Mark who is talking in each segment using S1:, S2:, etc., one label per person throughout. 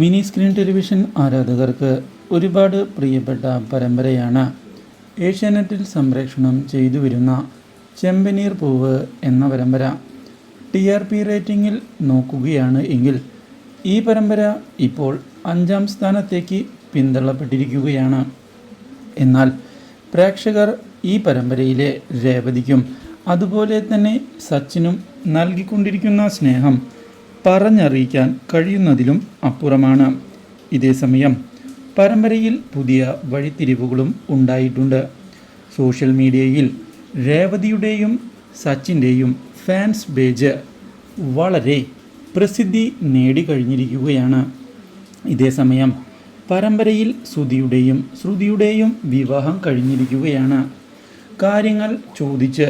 S1: Mini screen television ആരാധകർക്ക് ഒരുപാട് പ്രിയപ്പെട്ട പരമ്പരയാണ്. ഏഷ്യാനെറ്റിൽ സംപ്രേഷണം ചെയ്തു വരുന്ന ചെമ്പനീർ പൂവ് എന്ന പരമ്പര. ടി ആർ പി റേറ്റിംഗിൽ നോക്കുകയാണ് എങ്കിൽ ഈ പരമ്പര ഇപ്പോൾ അഞ്ചാം സ്ഥാനത്തേക്ക് പിന്തള്ളപ്പെട്ടിരിക്കുകയാണ്. എന്നാൽ പ്രേക്ഷകർ ഈ പരമ്പരയിലെ രേവതിക്കും അതുപോലെ തന്നെ സച്ചിനും നൽകിക്കൊണ്ടിരിക്കുന്ന സ്നേഹം പറഞ്ഞറിയിക്കാൻ കഴിയുന്നതിലും അപ്പുറമാണ്. ഇതേസമയം പരമ്പരയിൽ പുതിയ വഴിത്തിരിവുകളും ഉണ്ടായിട്ടുണ്ട്. സോഷ്യൽ മീഡിയയിൽ രേവതിയുടെയും സച്ചിന്റെയും ഫാൻസ് പേജ് വളരെ പ്രസിദ്ധി നേടിക്കഴിഞ്ഞിരിക്കുകയാണ്. ഇതേസമയം പരമ്പരയിൽ ശ്രുതിയുടെയും ശ്രുതിയുടെയും വിവാഹം കഴിഞ്ഞിരിക്കുകയാണ്. കാര്യങ്ങൾ ചോദിച്ച്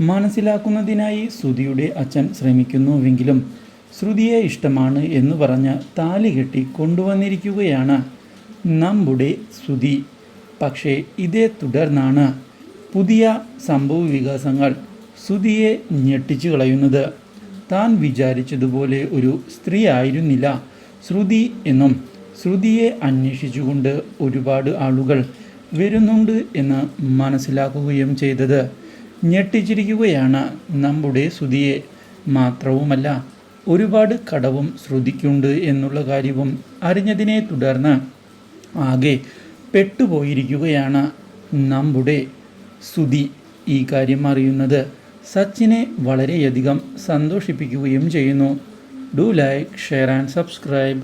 S1: മനസ്സിലാക്കുന്നതിനായി ശ്രുതിയുടെ അച്ഛൻ ശ്രമിക്കുന്നുവെങ്കിലും ശ്രുതിയെ ഇഷ്ടമാണ് എന്ന് പറഞ്ഞ് താലി കെട്ടി കൊണ്ടുവന്നിരിക്കുകയാണ്. നമ്മുടെ ശ്രുതി. പക്ഷേ ഇതേ തുടർന്നാണ് പുതിയ സംഭവ വികാസങ്ങൾ ശ്രുതിയെ ഞെട്ടിച്ചു കളയുന്നത്. താൻ വിചാരിച്ചതുപോലെ ഒരു സ്ത്രീ ആയിരുന്നില്ല ശ്രുതി എന്നും ശ്രുതിയെ അന്വേഷിച്ചുകൊണ്ട് ഒരുപാട് ആളുകൾ വരുന്നുണ്ട് എന്ന് മനസ്സിലാക്കുകയും ചെയ്തത്. ഞെട്ടിച്ചിരിക്കുകയാണ് നമ്മുടെ ശ്രുതിയെ. മാത്രവുമല്ല ഒരുപാട് കടവും ശ്രുതിക്കുണ്ട് എന്നുള്ള കാര്യവും അറിഞ്ഞതിനെ തുടർന്ന് ആകെ പെട്ടുപോയിരിക്കുകയാണ് നമ്മുടെ ശ്രുതി ഈ കാര്യം അറിയുന്നത്. സച്ചിനെ വളരെയധികം സന്തോഷിപ്പിക്കുകയും ചെയ്യുന്നു. Do like share and subscribe.